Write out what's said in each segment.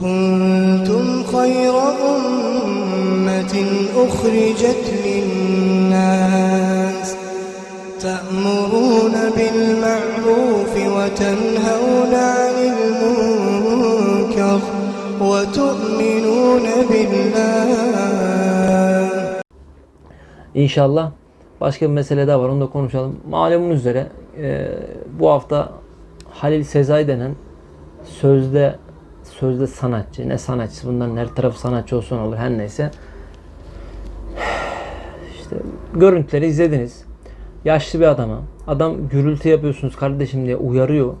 كنتم خير أمة أخرجت للناس تأمرون بالمعروف وتنهون عن المنكر وتؤمنون بالله İnşallah başka bir mesele daha var onu da konuşalım. Malumunuz üzere e, bu hafta Halil Sezai denen sözde sözde sanatçı ne sanatçısı bunların her tarafı sanatçı olsun olur her neyse. İşte görüntüleri izlediniz. Yaşlı bir adama. Adam gürültü yapıyorsunuz kardeşim diye uyarıyor.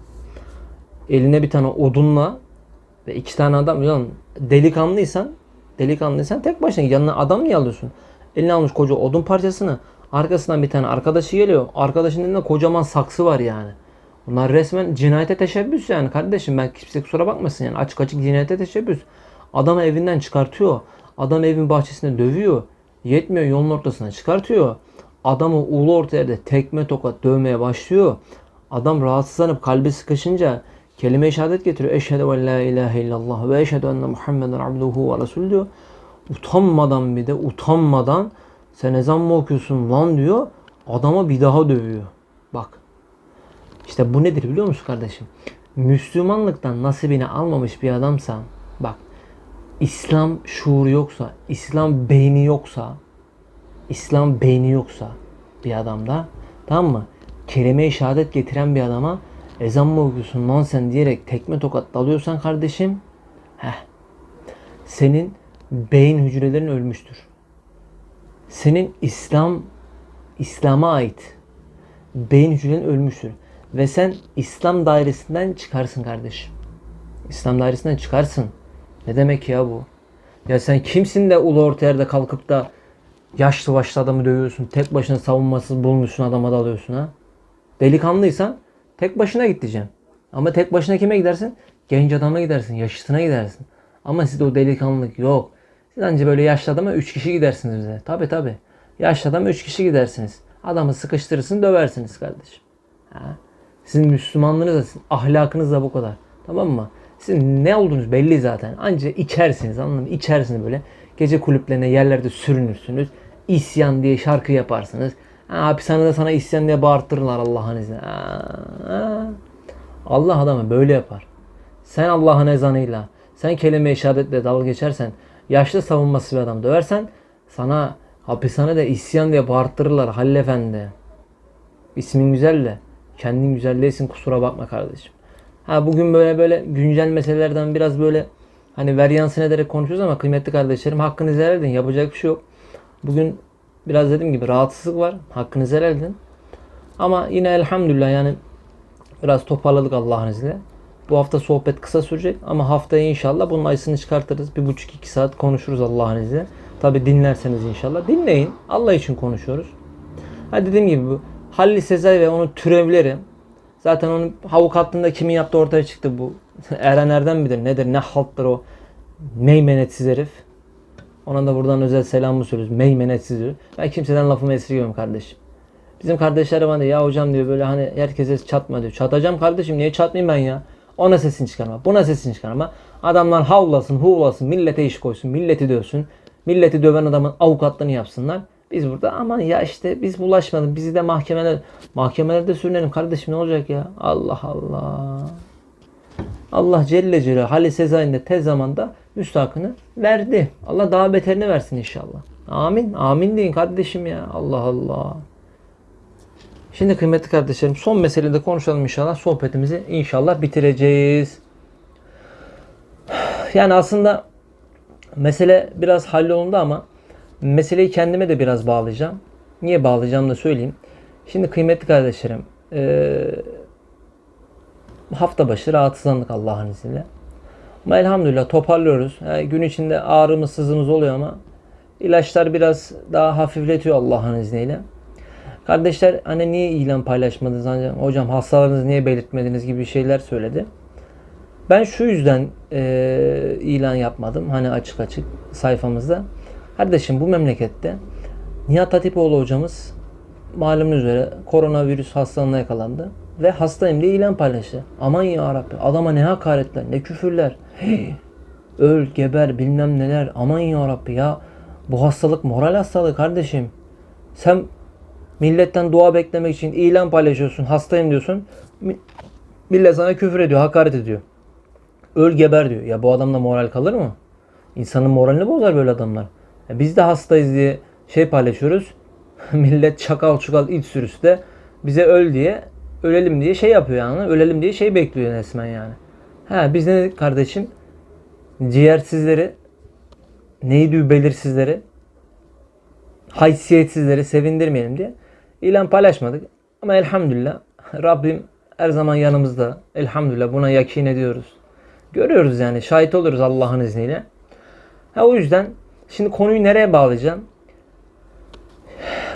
Eline bir tane odunla ve iki tane adam ulan delikanlıysan delikanlıysan tek başına yanına adam niye alıyorsun? Eline almış koca odun parçasını arkasından bir tane arkadaşı geliyor. Arkadaşının elinde kocaman saksı var yani. Bunlar resmen cinayete teşebbüs yani kardeşim ben kimse kusura bakmasın yani açık açık cinayete teşebbüs. Adamı evinden çıkartıyor. Adam evin bahçesinde dövüyor. Yetmiyor yolun ortasına çıkartıyor. Adamı ulu orta yerde tekme tokat dövmeye başlıyor. Adam rahatsızlanıp kalbi sıkışınca kelime-i şehadet getiriyor. Eşhedü en la ilahe illallah ve eşhedü enne Muhammeden abduhu ve resulü diyor. Utanmadan bir de utanmadan sen ezan mı okuyorsun lan diyor. Adama bir daha dövüyor. Bak. İşte bu nedir biliyor musun kardeşim? Müslümanlıktan nasibini almamış bir adamsa bak İslam şuuru yoksa, İslam beyni yoksa, İslam beyni yoksa bir adamda tamam mı? Kelime-i şehadet getiren bir adama ezan mı okuyorsun lan sen diyerek tekme tokat dalıyorsan kardeşim heh, senin beyin hücrelerin ölmüştür. Senin İslam İslam'a ait beyin hücrelerin ölmüştür. Ve sen İslam dairesinden çıkarsın kardeşim. İslam dairesinden çıkarsın. Ne demek ya bu? Ya sen kimsin de ulu orta yerde kalkıp da yaşlı başlı adamı dövüyorsun. Tek başına savunmasız bulmuşsun adama dalıyorsun ha. Delikanlıysan tek başına git diyeceğim. Ama tek başına kime gidersin? Genç adama gidersin. Yaşlısına gidersin. Ama sizde o delikanlılık yok. Siz anca böyle yaşlı adama 3 kişi gidersiniz bize. Tabi tabi. Yaşlı adama 3 kişi gidersiniz. Adamı sıkıştırırsın döversiniz kardeşim. Ha? Sizin Müslümanlığınız da, sizin ahlakınız da bu kadar. Tamam mı? Sizin ne olduğunuz belli zaten. Anca içersiniz anladın mı? İçersiniz böyle. Gece kulüplerine yerlerde sürünürsünüz. İsyan diye şarkı yaparsınız. Ha, hapishanede sana isyan diye bağırtırlar Allah'ın izniyle. Ha. Allah adamı böyle yapar. Sen Allah'ın ezanıyla, sen kelime-i şehadetle dalga geçersen, yaşlı savunması bir adam döversen, sana hapishanede isyan diye bağırtırırlar Halil Efendi. İsmin güzel de kendin güzel değilsin kusura bakma kardeşim. Ha bugün böyle böyle güncel meselelerden biraz böyle hani veryansın ederek konuşuyoruz ama kıymetli kardeşlerim hakkınızı helal edin. Yapacak bir şey yok. Bugün biraz dediğim gibi rahatsızlık var. Hakkınızı helal edin. Ama yine elhamdülillah yani biraz toparladık Allah'ın izniyle. Bu hafta sohbet kısa sürecek ama haftaya inşallah bunun ayısını çıkartırız. Bir buçuk iki saat konuşuruz Allah'ın izniyle. Tabi dinlerseniz inşallah. Dinleyin. Allah için konuşuyoruz. Ha dediğim gibi bu Halil Sezai ve onun türevleri zaten onun avukatlığında kimin yaptığı ortaya çıktı bu. Eren Erdem midir nedir ne halttır o meymenetsiz herif. Ona da buradan özel selamımı söylüyoruz. Meymenetsiz diyor. Ben kimseden lafımı esirgiyorum kardeşim. Bizim kardeşler bana ya hocam diyor böyle hani herkese çatma diyor. Çatacağım kardeşim niye çatmayayım ben ya? Ona sesini çıkarma. Buna sesini çıkarma. Adamlar havlasın, huvlasın, millete iş koysun, milleti dövsün. Milleti döven adamın avukatlığını yapsınlar. Biz burada aman ya işte biz bulaşmadık. Bizi de mahkemeler mahkemelerde sürünelim kardeşim ne olacak ya? Allah Allah. Allah Celle Celaluhu Halil Sezai'nin de tez zamanda müstahakını verdi. Allah daha beterini versin inşallah. Amin. Amin deyin kardeşim ya. Allah Allah. Şimdi kıymetli kardeşlerim son meselede konuşalım inşallah. Sohbetimizi inşallah bitireceğiz. Yani aslında mesele biraz hallolundu ama meseleyi kendime de biraz bağlayacağım. Niye bağlayacağım da söyleyeyim. Şimdi kıymetli kardeşlerim eee, hafta başı rahatsızlandık Allah'ın izniyle. Ama elhamdülillah toparlıyoruz. Yani gün içinde ağrımız sızımız oluyor ama ilaçlar biraz daha hafifletiyor Allah'ın izniyle. Kardeşler hani niye ilan paylaşmadınız ancak hocam hastalarınızı niye belirtmediniz gibi şeyler söyledi. Ben şu yüzden eee, ilan yapmadım hani açık açık sayfamızda. Kardeşim bu memlekette Nihat Hatipoğlu hocamız malumunuz üzere koronavirüs hastalığına yakalandı ve hastayım diye ilan paylaştı. Aman ya Rabbi adama ne hakaretler ne küfürler. Hey! Öl, geber, bilmem neler. Aman ya Rabbi ya. Bu hastalık moral hastalığı kardeşim. Sen milletten dua beklemek için ilan paylaşıyorsun. Hastayım diyorsun. Mi- Millet sana küfür ediyor, hakaret ediyor. Öl geber diyor. Ya bu adamda moral kalır mı? İnsanın moralini bozar böyle adamlar. Biz de hastayız diye şey paylaşıyoruz. Millet çakal çukal iç sürüsü de bize öl diye ölelim diye şey yapıyor yani. Ölelim diye şey bekliyor resmen yani. Ha biz ne dedik kardeşim? Ciğersizleri neydi belirsizleri haysiyetsizleri sevindirmeyelim diye ilan paylaşmadık. Ama elhamdülillah Rabbim her zaman yanımızda. Elhamdülillah buna yakin ediyoruz. Görüyoruz yani şahit oluruz Allah'ın izniyle. Ha, o yüzden şimdi konuyu nereye bağlayacağım?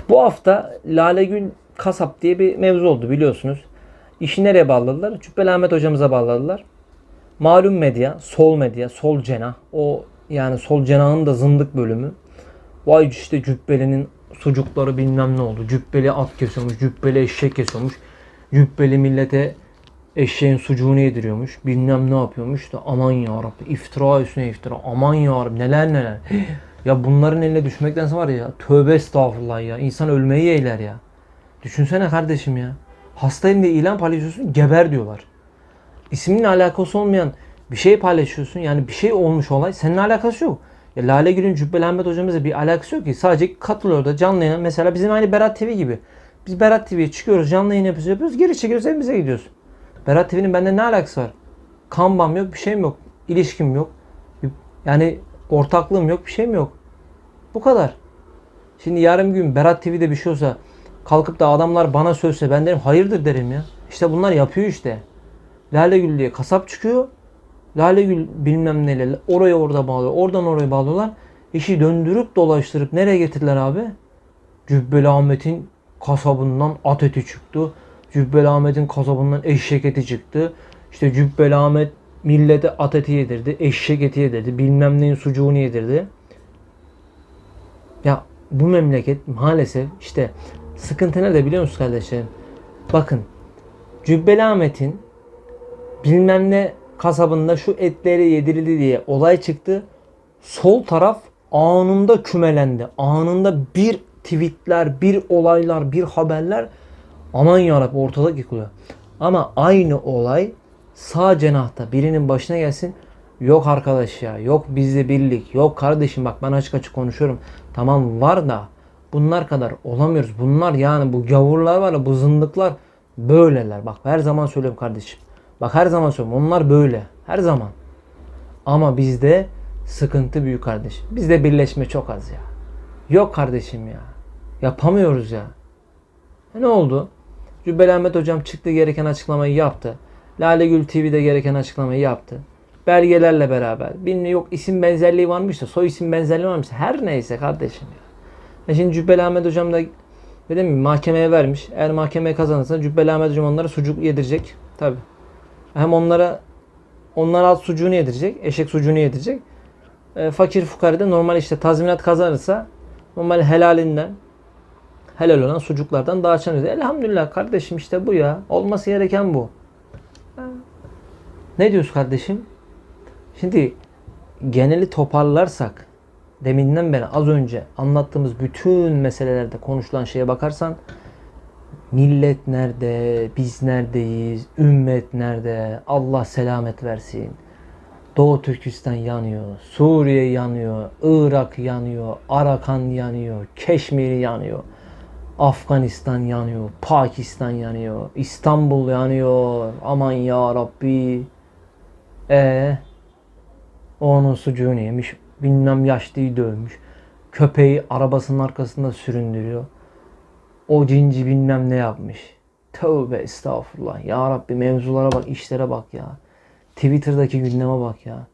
Bu hafta Lale Gül Kasap diye bir mevzu oldu biliyorsunuz. İşi nereye bağladılar? Cübbeli Ahmet hocamıza bağladılar. Malum medya, sol medya, sol cenah. O yani sol cenahın da zındık bölümü. Vay işte cübbelinin sucukları bilmem ne oldu. Cübbeli at kesiyormuş, cübbeli eşek kesiyormuş. Cübbeli millete eşeğin sucuğunu yediriyormuş. Bilmem ne yapıyormuş da aman ya Rabbi iftira üstüne iftira. Aman ya Rabbi neler neler. ya bunların eline düşmektense var ya tövbe estağfurullah ya. İnsan ölmeyi yeğler ya. Düşünsene kardeşim ya. Hastayım diye ilan paylaşıyorsun geber diyorlar. İsminle alakası olmayan bir şey paylaşıyorsun. Yani bir şey olmuş olay. Seninle alakası yok. Ya Lale Gül'ün Cübbeli Ahmet hocamızla bir alakası yok ki. Sadece katılıyor da canlı yayına. Mesela bizim aynı Berat TV gibi. Biz Berat TV'ye çıkıyoruz canlı yayın yapıyoruz, yapıyoruz. Geri çekiyoruz evimize gidiyoruz. Berat TV'nin bende ne alakası var? Kan bağım yok, bir şeyim yok. İlişkim yok. Yani ortaklığım yok, bir şeyim yok. Bu kadar. Şimdi yarın bir gün Berat TV'de bir şey olsa kalkıp da adamlar bana sözse ben derim hayırdır derim ya. İşte bunlar yapıyor işte. Lale Gül diye kasap çıkıyor. Lale Gül bilmem neyle oraya orada bağlıyor. Oradan oraya bağlıyorlar. İşi döndürüp dolaştırıp nereye getirdiler abi? Cübbeli Ahmet'in kasabından at eti çıktı. Cübbeli Ahmet'in kasabından eşek eti çıktı. İşte Cübbeli Ahmet millete at eti yedirdi. Eşek eti yedirdi. Bilmem neyin sucuğunu yedirdi. Ya bu memleket maalesef işte sıkıntı nerede biliyor musunuz kardeşlerim? Bakın Cübbeli Ahmet'in bilmem ne kasabında şu etleri yedirildi diye olay çıktı. Sol taraf anında kümelendi. Anında bir tweetler, bir olaylar, bir haberler aman yarabbim ortalık yıkılıyor. Ama aynı olay sağ cenahta birinin başına gelsin. Yok arkadaş ya, yok bizde birlik, yok kardeşim bak ben açık açık konuşuyorum. Tamam var da bunlar kadar olamıyoruz. Bunlar yani bu gavurlar var ya bu zındıklar böyleler. Bak her zaman söylüyorum kardeşim. Bak her zaman söylüyorum onlar böyle. Her zaman. Ama bizde sıkıntı büyük kardeşim. Bizde birleşme çok az ya. Yok kardeşim ya. Yapamıyoruz ya. E ne oldu? Cübbeli Ahmet hocam çıktı gereken açıklamayı yaptı. Lale Gül TV'de gereken açıklamayı yaptı. Belgelerle beraber. Bilmiyorum yok isim benzerliği varmış da soy isim benzerliği varmış. da, Her neyse kardeşim ya. E şimdi Cübbeli Ahmet hocam da dedim mi mahkemeye vermiş. Eğer mahkemeye kazanırsa Cübbeli Ahmet hocam onlara sucuk yedirecek. Tabi. Hem onlara onlara at sucuğunu yedirecek. Eşek sucuğunu yedirecek. E, fakir fukara da normal işte tazminat kazanırsa normal helalinden helal olan sucuklardan dağıtacağız. Elhamdülillah kardeşim işte bu ya. Olması gereken bu. Ne diyorsun kardeşim? Şimdi geneli toparlarsak deminden beri az önce anlattığımız bütün meselelerde konuşulan şeye bakarsan millet nerede, biz neredeyiz, ümmet nerede, Allah selamet versin. Doğu Türkistan yanıyor, Suriye yanıyor, Irak yanıyor, Arakan yanıyor, Keşmir yanıyor. Afganistan yanıyor, Pakistan yanıyor, İstanbul yanıyor. Aman ya Rabbi. E onun sucuğunu yemiş, bilmem yaşlıyı dövmüş. Köpeği arabasının arkasında süründürüyor. O cinci bilmem ne yapmış. Tövbe estağfurullah. Ya Rabbi mevzulara bak, işlere bak ya. Twitter'daki gündeme bak ya.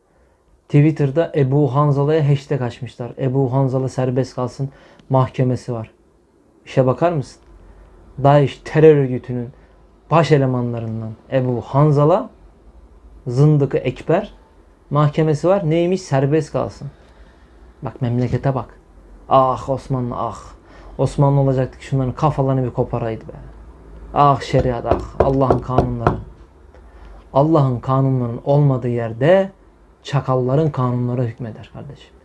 Twitter'da Ebu Hanzala'ya hashtag açmışlar. Ebu Hanzala serbest kalsın mahkemesi var. İşe bakar mısın? DAEŞ terör örgütünün baş elemanlarından Ebu Hanzala Zındıkı Ekber mahkemesi var. Neymiş? Serbest kalsın. Bak memlekete bak. Ah Osmanlı ah. Osmanlı olacaktık şunların kafalarını bir koparaydı be. Ah şeriat ah. Allah'ın kanunları. Allah'ın kanunlarının olmadığı yerde çakalların kanunları hükmeder kardeşim.